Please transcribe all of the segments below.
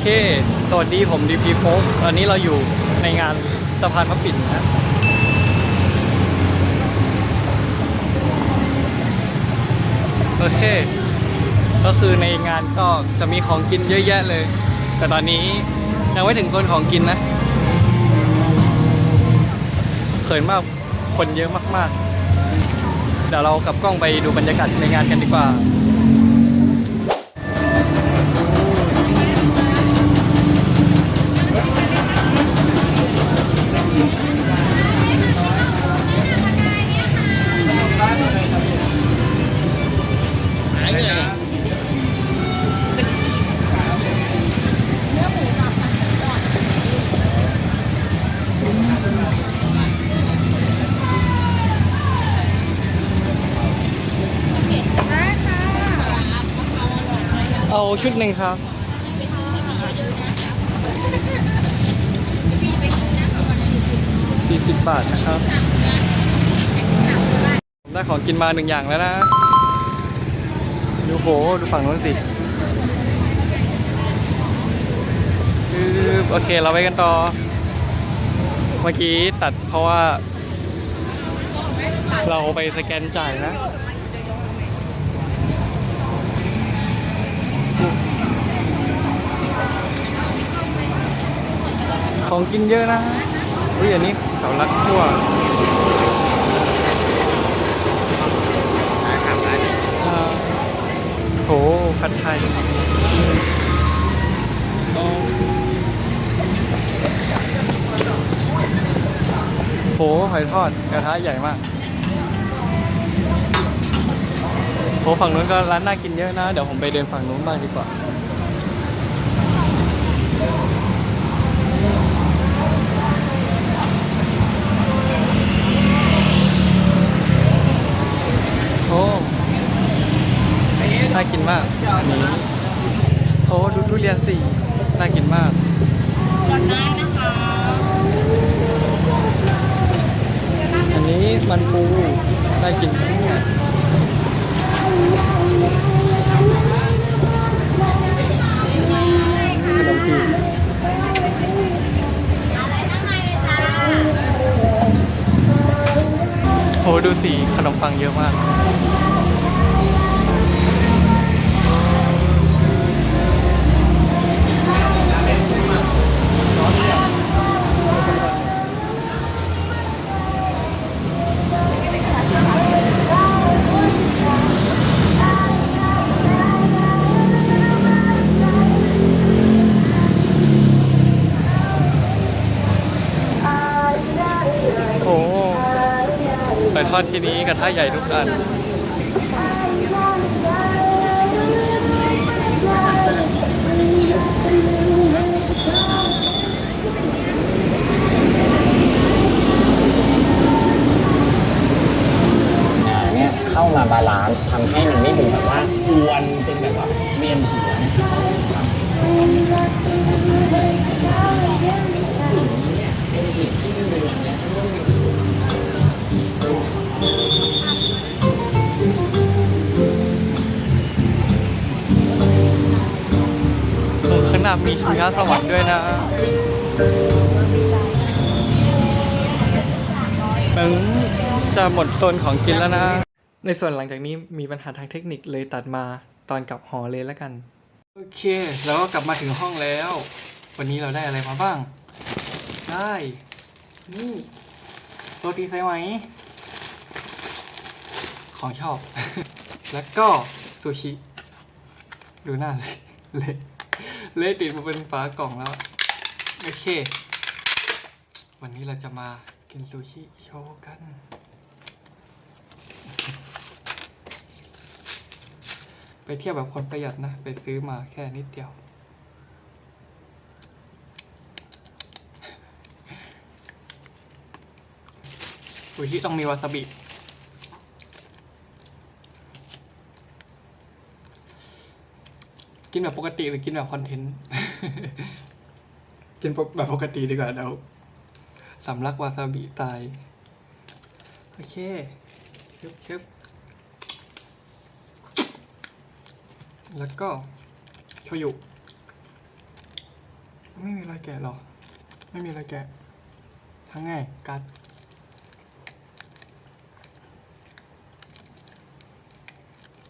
เค สวัสดีผม DP โฟกตอนนี้เราอยู่ในงานสะพานพระปิ่นนะ โอเค ก็คือในงานก็จะมีของกินเยอะแยะเลย แต่ตอนนี้ยังไม่ถึงโซนของกินนะ เขินมาก คนเยอะมากๆ เดี๋ยวเรากลับกล้องไปดูบรรยากาศในงานกันดีกว่า ชุดหนึ่งครับสี่สิบบาทนะครับ ได้ของกินมาหนึ่งอย่างแล้วนะ ดูโห ดูฝั่งนู้นสิโอเค เราไปกันต่อ เมื่อกี้ตัดเพราะว่า เราไปสแกนจ่ายนะ ของกินเยอะนะอุ้ยอันนี้เขารักทั่วอ่าโหผัดไทยโหหอยทอดกระทะใหญ่มาก โหฝั่งนู้นก็ร้านน่ากินเยอะนะ เดี๋ยวผมไปเดินฝั่งนู้นบ้างดีกว่า โอ้น่ากินมากอันนี้โอ้ดูทุเรียนสิน่ากินมากก่อนได้นะคะอันนี้มันปูน่ากินข โอ้ดูสีขนมปังเยอะมาก ทอดที่นี้กระทะใหญ่ทุกอันอ่าเนี่ยเข้ามาบาลานซ์ทำให้มันไม่ดูแบบว่าอวนจนแบบว่าเวียนหัวนะครับางหน้ามีชิงช้าสวรรค์ด้วยนะมือนจะหมดโซนของกินแล้วนะ ในส่วนหลังจากนี้มีปัญหาทางเทคนิคเลยตัดมาตอนกลับหอเลยแล้วกัน โอเคแล้วก็กลับมาถึงห้องแล้ว วันนี้เราได้อะไรมาบ้าง ได้ นี่โรตีไซไหม ของชอบ แล้วก็ซูชิ ดูหน้าสิเละ เละติดมาเป็นฝากล่องแล้ว โอเค วันนี้เราจะมากินซูชิโชว์กัน ไปเที่ยวแบบคนประหยัดนะ ไปซื้อมาแค่นิดเดียวซูชิต้องมีวาซาบิ กินแบบปกติหรือกินแบบคอนเทนต์ กินแบบปกติดีกว่าเดี๋ยวสำลักวาซาบิตาย โอเคชึบชึบแล้วก็โชยุไม่มีรอยแกะหรอ ไม่มีรอยแกะ ทั้งไงกัด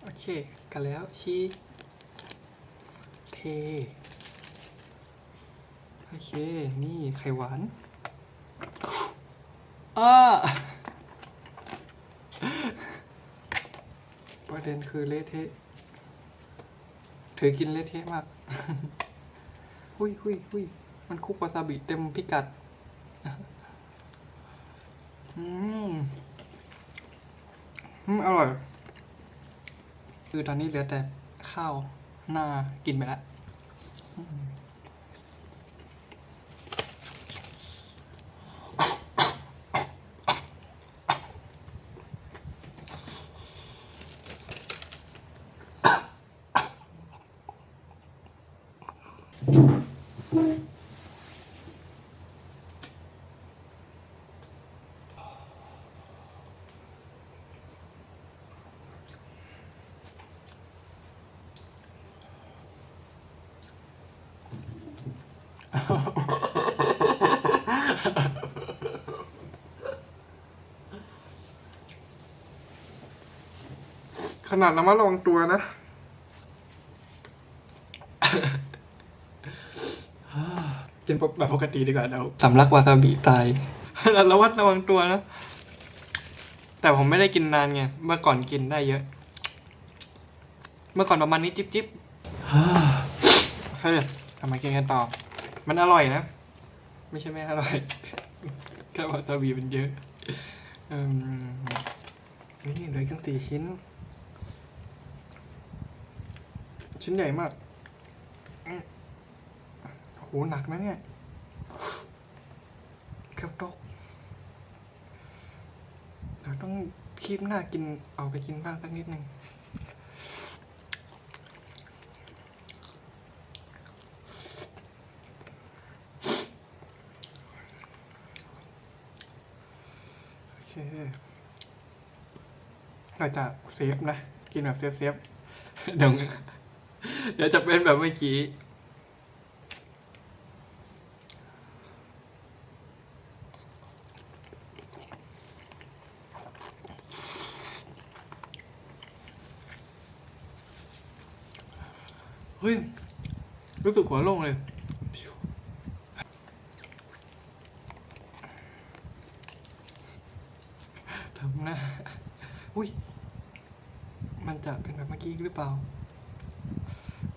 โอเค กันแล้วชีเท โอเค นี่ไข่หวานอ้าประเด็นคือเละเทะเธอกินเละเทะมาก หุยหุยหุยมันคุกวาซาบิเต็มพิกัด อืม อืม อร่อย คือตอนนี้เหลือแต่ข้าว น่ากินไปแล้ว ขนาดน้ำมันระวังตัวนะกินแบบปกติดีกว่าเดี๋ยวสำลักวาซาบิตายขนาดระวัดระวังตัวนะ แต่ผมไม่ได้กินนานไง เมื่อก่อนกินได้เยอะ เมื่อก่อนประมาณนี้จิบจิบโอเคทำไมากินกันต่อ มันอร่อยนะ ไม่ใช่ไม่อร่อยแค่วาซาบิมันเยอะอิ่มนี่เหลือกันสี่ชิ้น ชิ้นใหญ่มากอืมโหหนักนะเนี่ยเกือบตกเราต้องคีบหน้ากินเอาไปกินบ้างสักนิดหนึ่ง โอเค เราจะเซฟนะ กินแบบเซฟเซฟๆเดี๋ยวเดี๋ยวจะเป็นแบบเมื่อกี้เฮ้ย รู้สึกหัวโล่งเลย ทำหน้า อุ้ย มันจะเป็นแบบเมื่อกี้หรือเปล่า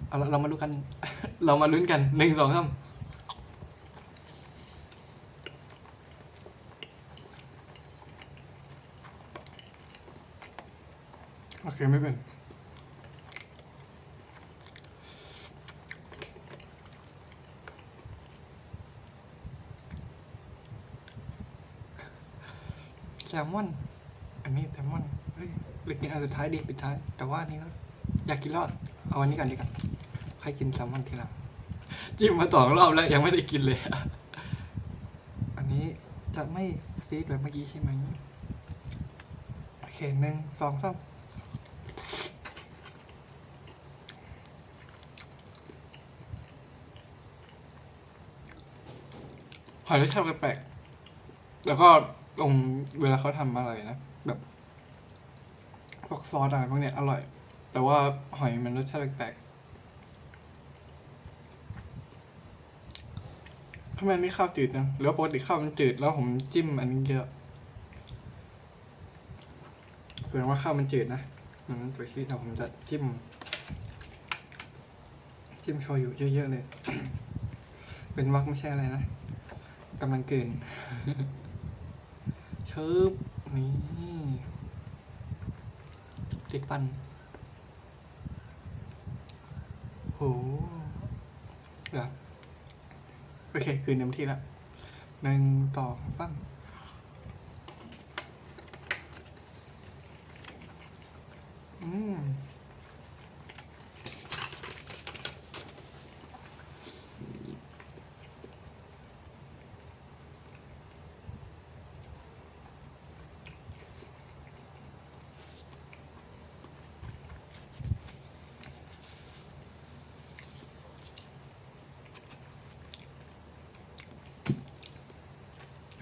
เอาละเรามาดูกัน เรามาลุ้นกันหนึ่งสองสามโอเค ไม่เป็นแซลมอน อันนี้แซลมอนเฮ้ย หรือกินอันสุดท้ายดีปิดท้าย แต่ว่านนี้แล้วอยากกินรอด เอาอันนี้ก่อนดีกว่าให้กินแซลมอนทีหลังจิ้มมาสองรอบแล้วยังไม่ได้กินเลย อันนี้จะไม่ซีดแบบเมื่อกี้ใช่ไหมโอเคหนึ่งสองสามหอยรสชาติแปลกแล้วก็ตรงเวลาเขาทำอะไรนะ แบบ วกซอสอะไรพวกเนี้ยอร่อย แต่ว่าหอยมันรสชาติแปลกๆทำไมไม่ข้าวจืดนะหรือว่าปกติข้าวมันจืดแล้วผมจิ้มอันนี้เยอะแสดงว่าข้าวมันจืดนะอืมตัวที่เราผมจะจิ้ม จิ้มโชยุเยอะๆเลย เป็นวักไม่ใช่อะไรนะกำลังเกินเชิบนี่ ติดฟันโหเดี๋ยวโอเค คืนเต็มที่แล้วหนึ่งสองสาม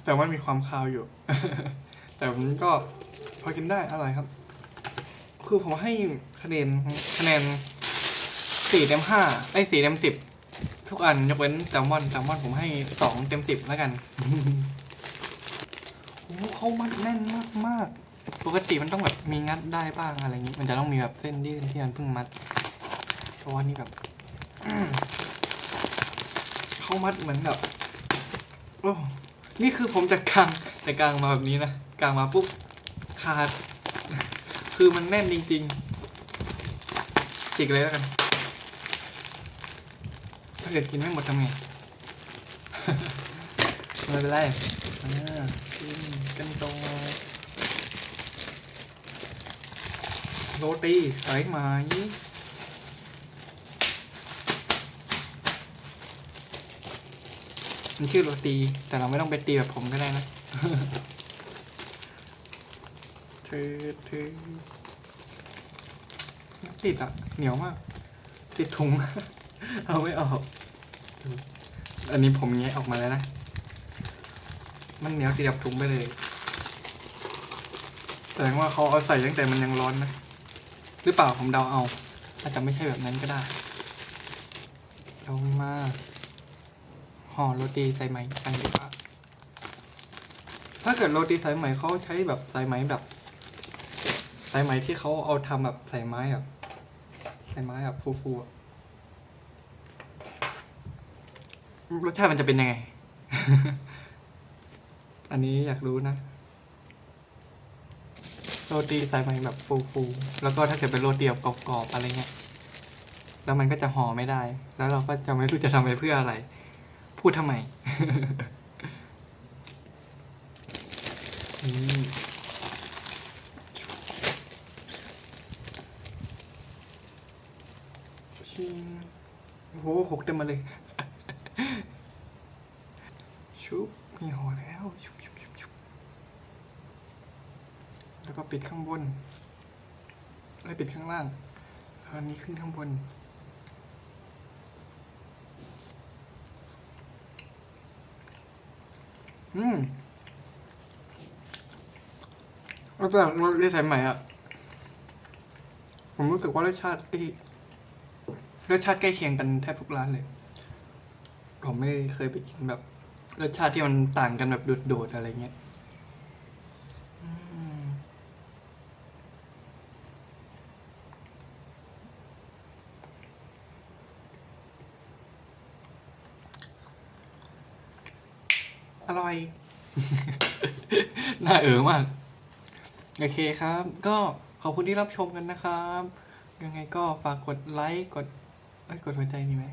แต่ว่ามีความคาวอยู่ แต่มันก็พอกินได้อร่อยครับ คือผมให้คะแนนคะแนนสี่เต็มห้าไอ้สี่เต็มสิบทุกอันยกเว้นแซลมอนแซลมอนผมให้สองเต็มสิบแล้วกันโอ้เขามัดแน่นมากมากปกติมันต้องแบบมีงัดได้บ้างอะไรอย่างนี้ มันจะต้องมีแบบเส้นที่ที่มันเพิ่งมัดเพราะว่านี่แบบเขามัดเหมือนแบบโอ้ นี่คือผมจะกางแต่กางมาแบบนี้นะกางมาปุ๊บขาด คือมันแน่นจริงๆจิกเลยแล้วกัน ถ้าเกิดกินไม่หมดทำไงไม่เป็นไรอ่ากินกันตรงโรตีสายไหม มันชื่อโรตี แต่เราไม่ต้องไปตีแบบผมก็ได้นะเธอเธอติดอะ เหนียวมาก ติดถุง เอาไม่ออก อันนี้ผมแงะออกมาแล้วนะ มันเหนียวติดกับถุงไปเลยแสดงว่าเขาเอาใส่ตั้งแต่มันยังร้อนนะ หรือเปล่าผมเดาเอา อาจจะไม่ใช่แบบนั้นก็ได้ลงมา ห่อโรตีใส่ไหมกันดีกว่าถ้าเกิดโรตีสายไหมเขาใช้แบบสายไหมแบบ สายไหมที่เขาเอาทำแบบสายไม้แบบสายไม้แบบฟูๆรสชาติมันจะเป็นยังไง อันนี้อยากรู้นะโรตีสายไหมแบบฟูๆแล้วก็ถ้าเกิดเป็นโรตีแบบกรอบๆอะไรเงี้ยแล้วมันก็จะห่อไม่ได้ แล้วเราก็จะไม่รู้จะทำไปเพื่ออะไร พูดทำไมนี่ชิงโอ้โหหกเต็มมาเลย ชุบ มีห่อแล้ว ชุบชุบชุบชุบแล้วก็ปิดข้างบน แล้วปิดข้างล่างเอาอันนี้ขึ้นข้างบน อืมแล้วแบบรสที่สายใหม่อะ ผมรู้สึกว่ารสชาติเอ้รสชาติใกล้เคียงกันแทบทุกร้านเลย ผมไม่เคยไปกินแบบ รสชาติที่มันต่างกันแบบโดดๆอะไรเงี้ย ร่อย น่าเอ๋อมาก โอเคครับ ก็ขอบคุณที่รับชมกันนะครับ ยังไงก็ฝากกดไลค์กดเอ้ยกดหัวใจมีไหม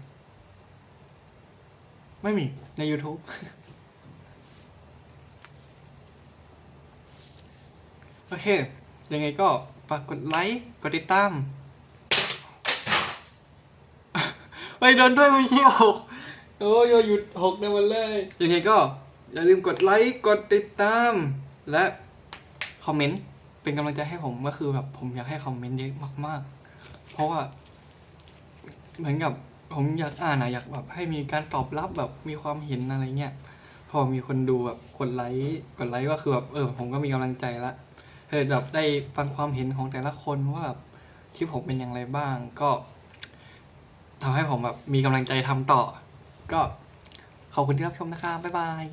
ไม่มีใน YouTube โอเค ยังไงก็ฝากกดไลค์ กดติดตาม ไปโดนด้วยไม่ใช่หกโอ้ยหยุดหกในวันเลย ยังไงก็ อย่าลืมกดไลค์กดติดตาม และคอมเมนต์เป็นกำลังใจให้ผมก็คือแบบผมอยากให้คอมเมนต์เยอะมากๆ เพราะว่าเหมือนกับผมอยากอ่านอะอยากแบบให้มีการตอบรับแบบมีความเห็นอะไรเงี้ยพอมีคนดูแบบกดไลค์กดไลค์ก็คือแบบเออผมก็มีกำลังใจละเออแบบได้ฟังความเห็นของแต่ละคนว่าแบบที่ผมเป็นอย่างไรบ้าง ก็ทำให้ผมแบบมีกำลังใจทำต่อ ก็ขอบคุณที่รับชมนะคะบ๊ายบาย